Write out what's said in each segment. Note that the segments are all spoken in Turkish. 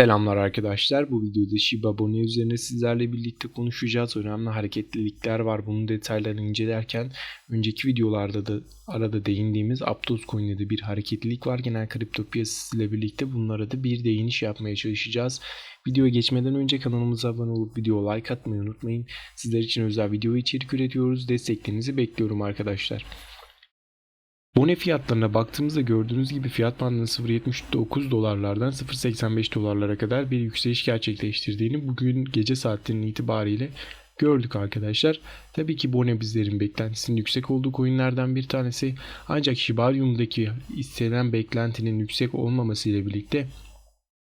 Selamlar arkadaşlar. Bu videoda Shiba Bone üzerine sizlerle birlikte konuşacağız. Önemli hareketlilikler var. Bunun detaylarını incelerken önceki videolarda da arada değindiğimiz Aptos Coin'de de bir hareketlilik var. Genel kripto piyasası ile birlikte bunlara da bir değiniş yapmaya çalışacağız. Videoya geçmeden önce kanalımıza abone olup video like atmayı unutmayın. Sizler için özel video içerik üretiyoruz. Desteklerinizi bekliyorum arkadaşlar. Bone fiyatlarına baktığımızda gördüğünüz gibi fiyat bandının 0.79 dolarlardan 0.85 dolarlara kadar bir yükseliş gerçekleştirdiğini bugün gece saatlerinin itibariyle gördük arkadaşlar. Tabii ki Bone bizlerin beklentisinin yüksek olduğu coinlerden bir tanesi. Ancak Shibarium'daki istenen beklentinin yüksek olmaması ile birlikte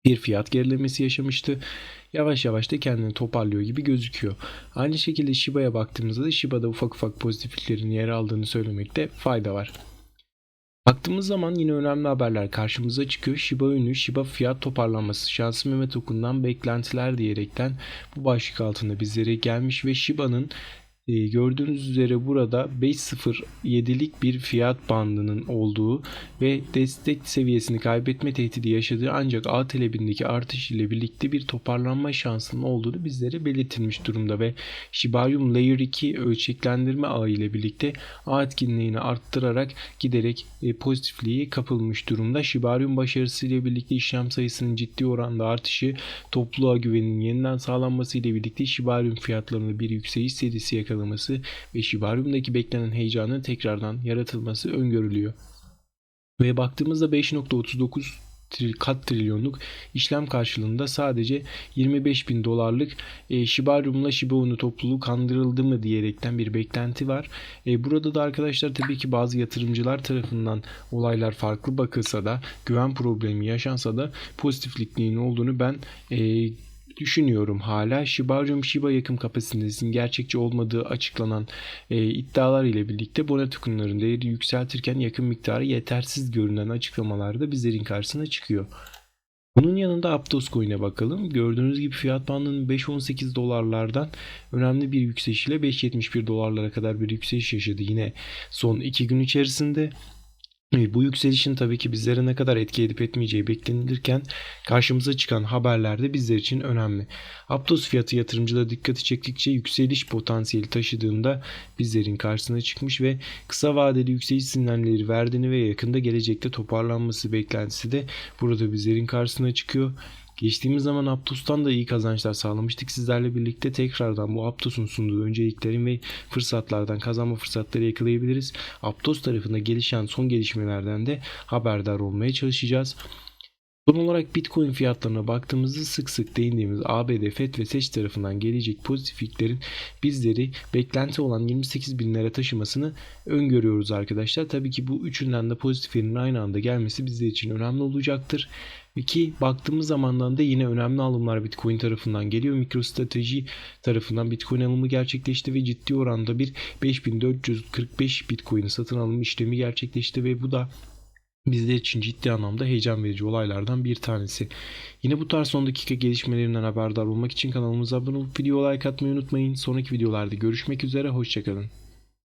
bir fiyat gerilemesi yaşamıştı. Yavaş yavaş da kendini toparlıyor gibi gözüküyor. Aynı şekilde Shiba'ya baktığımızda da Shiba'da ufak ufak pozitifliklerin yer aldığını söylemekte fayda var. Baktığımız zaman yine önemli haberler karşımıza çıkıyor. Shiba ünlü Shiba fiyat toparlanması şansı Mehmet Okun'dan beklentiler diyerekten bu başlık altında bizlere gelmiş ve Shiba'nın e, gördüğünüz üzere burada 5.07'lik bir fiyat bandının olduğu ve destek seviyesini kaybetme tehdidi yaşadığı ancak A talebindeki artış ile birlikte bir toparlanma şansının olduğunu bizlere belirtilmiş durumda ve Shibarium Layer 2 ölçeklendirme ağı ile birlikte ağ etkinliğini arttırarak giderek e, pozitifliği kapılmış durumda. Shibarium başarısı ile birlikte işlem sayısının ciddi oranda artışı, topluluğa güvenin yeniden sağlanması ile birlikte Shibarium fiyatlarında bir yükseliş serisi yakalaması ve Shibarium'daki beklenen heyecanın tekrardan yaratılması öngörülüyor. Ve baktığımızda 5.39 tril, kat trilyonluk işlem karşılığında sadece 25 bin dolarlık e, Shibarium'la Shiba Inu topluluğu kandırıldı mı diyerekten bir beklenti var. E, burada da arkadaşlar tabii ki bazı yatırımcılar tarafından olaylar farklı bakılsa da güven problemi yaşansa da pozitiflikliğin olduğunu ben e, düşünüyorum hala. Shibarium Shiba yakım kapasitesinin gerçekçi olmadığı açıklanan e, iddialar ile birlikte Bona tokenların değeri yükseltirken yakın miktarı yetersiz görünen açıklamalarda bizlerin karşısına çıkıyor. Bunun yanında Aptos Coin'e bakalım. Gördüğünüz gibi fiyat bandının 5.18 dolarlardan önemli bir yükseliş ile 5.71 dolarlara kadar bir yükseliş yaşadı yine son 2 gün içerisinde. Bu yükselişin tabii ki bizlere ne kadar etki edip etmeyeceği beklenilirken karşımıza çıkan haberler de bizler için önemli. Aptos fiyatı yatırımcılara dikkati çektikçe yükseliş potansiyeli taşıdığında bizlerin karşısına çıkmış ve kısa vadeli yükseliş sinyalleri verdiğini ve yakında gelecekte toparlanması beklentisi de burada bizlerin karşısına çıkıyor. Geçtiğimiz zaman Aptos'tan da iyi kazançlar sağlamıştık. Sizlerle birlikte tekrardan bu Aptos'un sunduğu önceliklerin ve fırsatlardan kazanma fırsatları yakalayabiliriz. Aptos tarafında gelişen son gelişmelerden de haberdar olmaya çalışacağız. Son olarak Bitcoin fiyatlarına baktığımızda sık sık değindiğimiz ABD FED ve SEC tarafından gelecek pozitifliklerin bizleri beklenti olan 28 binlere taşımasını öngörüyoruz arkadaşlar. Tabii ki bu üçünden de pozitiflerin aynı anda gelmesi bizler için önemli olacaktır. Ki baktığımız zamandan da yine önemli alımlar Bitcoin tarafından geliyor. MicroStrategy tarafından Bitcoin alımı gerçekleşti ve ciddi oranda bir 5445 Bitcoin satın alım işlemi gerçekleşti ve bu da bizler için ciddi anlamda heyecan verici olaylardan bir tanesi. Yine bu tarz son dakika gelişmelerinden haberdar olmak için kanalımıza abone olup video like atmayı unutmayın. Sonraki videolarda görüşmek üzere, hoşçakalın.